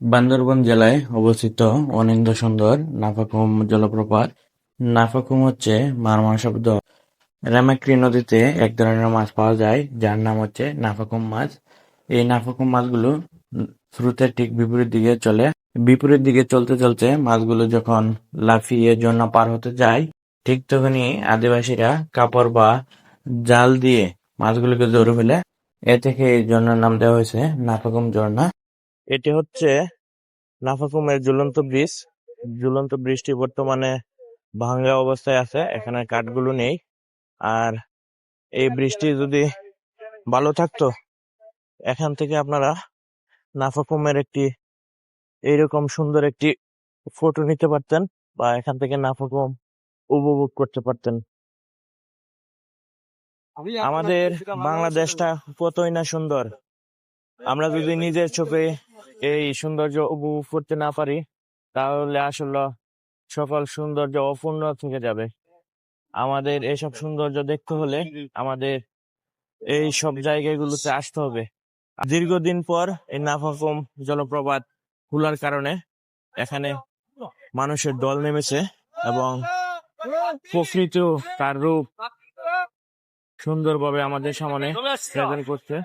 বান্দরবান জেলায় অবস্থিত অনিন্দ্য সুন্দর নাফাকুম জলপ্রপাত। নাফাকুম হচ্ছে মারমা শব্দ। রামাক্রি নদীতে এক ধরনের মাছ পাওয়া যায়, যার নাম হচ্ছে নাফাকুম মাছ। এই নাফাকুম মাছগুলো স্রোতের ঠিক বিপরীত দিকে চলে। বিপরীত দিকে চলতে চলতে মাছগুলো যখন লাফিয়ে ঝর্ণা পার হতে যায়, ঠিক তখনই আদিবাসীরা কাপড় বা জাল দিয়ে মাছগুলোকে ধরে ফেলে। এ থেকে এই ঝর্ণার নাম দেওয়া হয়েছে নাফাকুম ঝর্ণা। এটি হচ্ছে নাফাকুমের ঝুলন্ত ব্রিজ। ঝুলন্ত ব্রিজটি বর্তমানে ভাঙ্গা অবস্থায় আছে এখানে কাঠগুলো নেই। আর এই ব্রিজটি যদি ভালো থাকতো এখান থেকে আপনারা নাফাকুমের একটি এইরকম সুন্দর একটি ফটো নিতে পারতেন বা এখান থেকে নাফাকুম উপভোগ করতে পারতেন। আমাদের বাংলাদেশটা কতই না সুন্দর। আমরা যদি নিজের চোখে এই সৌন্দর্য উপভোগ করতে না পারি, তাহলে আসলে সকল সৌন্দর্য অপূর্ণ থেকে যাবে। আমাদের এইসব সৌন্দর্য দেখতে হলে আমাদের এই সব জায়গাগুলোতে আসতে হবে। দীর্ঘদিন পর এই নাফাকুম জলপ্রপাত খোলার কারণে এখানে মানুষের দল নেমেছে এবং প্রকৃত তার রূপ সুন্দরভাবে আমাদের সামনে প্রেজেন্ট করছে।